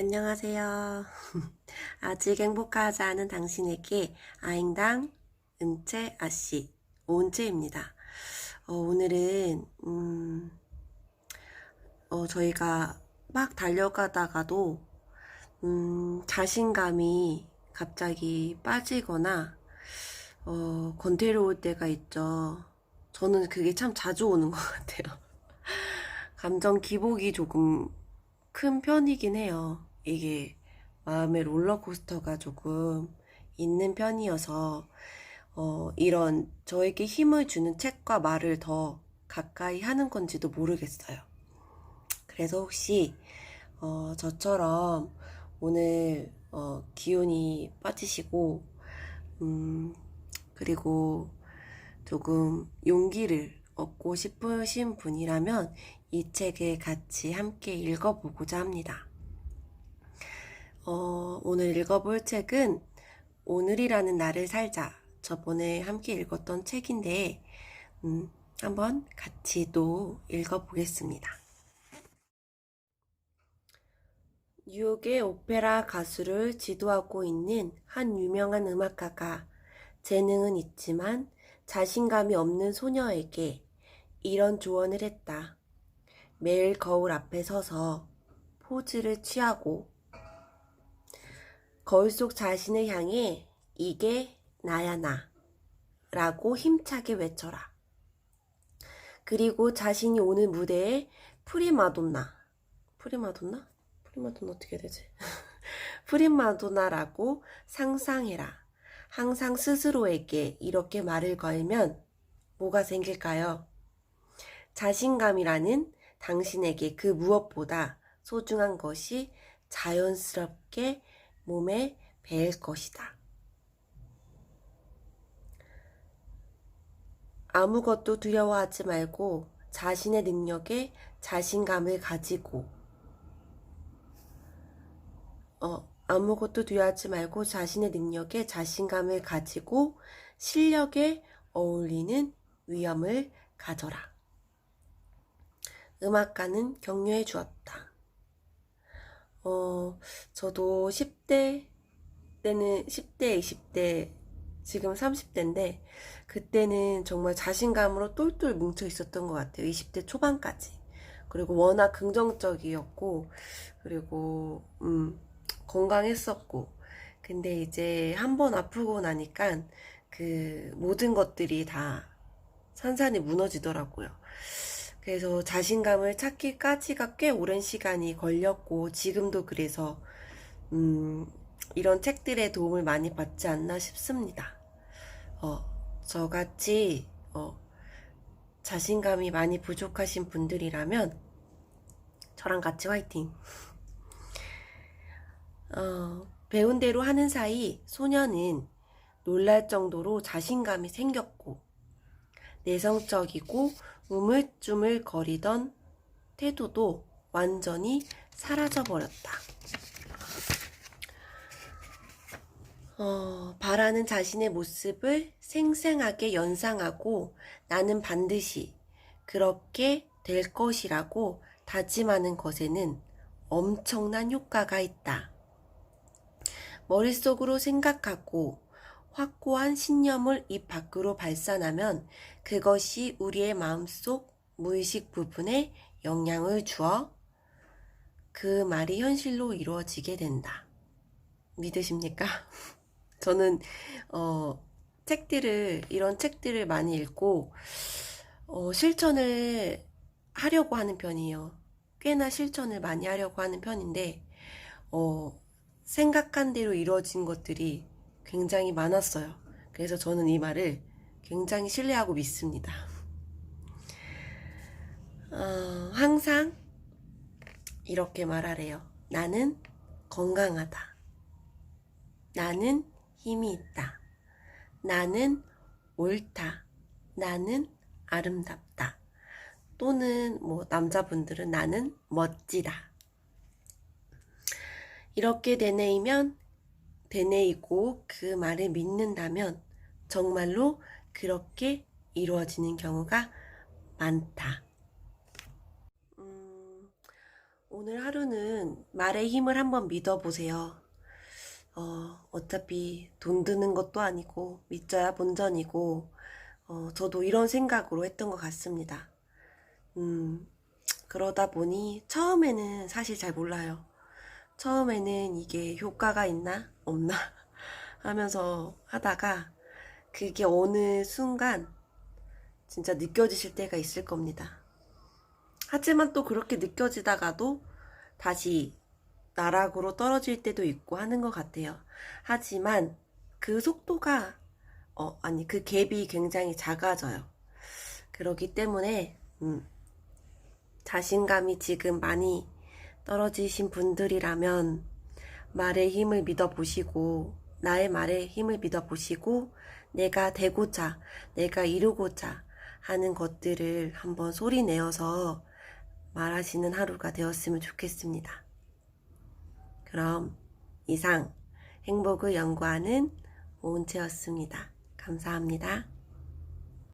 안녕하세요. 아직 행복하지 않은 당신에게 아잉당 은채 아씨 오은채입니다. 어, 오늘은 음, 어, 저희가 막 달려가다가도 음, 자신감이 갑자기 빠지거나 어, 건태로울 때가 있죠. 저는 그게 참 자주 오는 것 같아요. 감정 기복이 조금 큰 편이긴 해요. 이게 마음의 롤러코스터가 조금 있는 편이어서 어, 이런 저에게 힘을 주는 책과 말을 더 가까이 하는 건지도 모르겠어요. 그래서 혹시 어, 저처럼 오늘 어, 기운이 빠지시고 음, 그리고 조금 용기를 얻고 싶으신 분이라면 이 책을 같이 함께 읽어보고자 합니다. 어, 오늘 읽어볼 책은 오늘이라는 날을 살자. 저번에 함께 읽었던 책인데, 음, 한번 같이 또 읽어보겠습니다. 뉴욕의 오페라 가수를 지도하고 있는 한 유명한 음악가가 재능은 있지만 자신감이 없는 소녀에게 이런 조언을 했다. 매일 거울 앞에 서서 포즈를 취하고 거울 속 자신을 향해 이게 나야 나 라고 힘차게 외쳐라. 그리고 자신이 오늘 무대에 프리마돈나 프리마돈나? 프리마돈나 어떻게 되지? 프리마돈나라고 상상해라. 항상 스스로에게 이렇게 말을 걸면 뭐가 생길까요? 자신감이라는 당신에게 그 무엇보다 소중한 것이 자연스럽게 몸에 배일 것이다. 아무것도 두려워하지 말고 자신의 능력에 자신감을 가지고 어, 아무것도 두려워하지 말고 자신의 능력에 자신감을 가지고 실력에 어울리는 위험을 가져라. 음악가는 격려해 주었다. 어, 저도 10대 때는 10대, 20대, 지금 30대인데, 그때는 정말 자신감으로 똘똘 뭉쳐 있었던 것 같아요. 20대 초반까지. 그리고 워낙 긍정적이었고, 그리고, 음, 건강했었고. 근데 이제 한 번 아프고 나니까 그 모든 것들이 다 산산이 무너지더라고요. 그래서 자신감을 찾기까지가 꽤 오랜 시간이 걸렸고, 지금도 그래서, 음, 이런 책들의 도움을 많이 받지 않나 싶습니다. 어, 저같이, 어, 자신감이 많이 부족하신 분들이라면, 저랑 같이 화이팅! 어, 배운 대로 하는 사이 소녀는 놀랄 정도로 자신감이 생겼고, 내성적이고 우물쭈물 거리던 태도도 완전히 사라져 버렸다. 어, 바라는 자신의 모습을 생생하게 연상하고 나는 반드시 그렇게 될 것이라고 다짐하는 것에는 엄청난 효과가 있다. 머릿속으로 생각하고 확고한 신념을 입 밖으로 발산하면 그것이 우리의 마음속 무의식 부분에 영향을 주어 그 말이 현실로 이루어지게 된다. 믿으십니까? 저는 어, 책들을 이런 책들을 많이 읽고 어, 실천을 하려고 하는 편이에요. 꽤나 실천을 많이 하려고 하는 편인데 어, 생각한 대로 이루어진 것들이 굉장히 많았어요. 그래서 저는 이 말을 굉장히 신뢰하고 믿습니다. 어, 항상 이렇게 말하래요. 나는 건강하다. 나는 힘이 있다. 나는 옳다. 나는 아름답다. 또는 뭐 남자분들은 나는 멋지다. 이렇게 되뇌이면 되뇌이고 그 말을 믿는다면 정말로 그렇게 이루어지는 경우가 많다. 음, 오늘 하루는 말의 힘을 한번 믿어보세요. 어, 어차피 돈 드는 것도 아니고, 믿져야 본전이고, 어, 저도 이런 생각으로 했던 것 같습니다. 음, 그러다 보니 처음에는 사실 잘 몰라요. 처음에는 이게 효과가 있나? 없나? 하면서 하다가 그게 어느 순간 진짜 느껴지실 때가 있을 겁니다. 하지만 또 그렇게 느껴지다가도 다시 나락으로 떨어질 때도 있고 하는 것 같아요. 하지만 그 속도가, 어, 아니, 그 갭이 굉장히 작아져요. 그렇기 때문에, 음, 자신감이 지금 많이 떨어지신 분들이라면 말의 힘을 믿어보시고, 나의 말의 힘을 믿어보시고, 내가 되고자, 내가 이루고자 하는 것들을 한번 소리 내어서 말하시는 하루가 되었으면 좋겠습니다. 그럼 이상 행복을 연구하는 오은채였습니다. 감사합니다.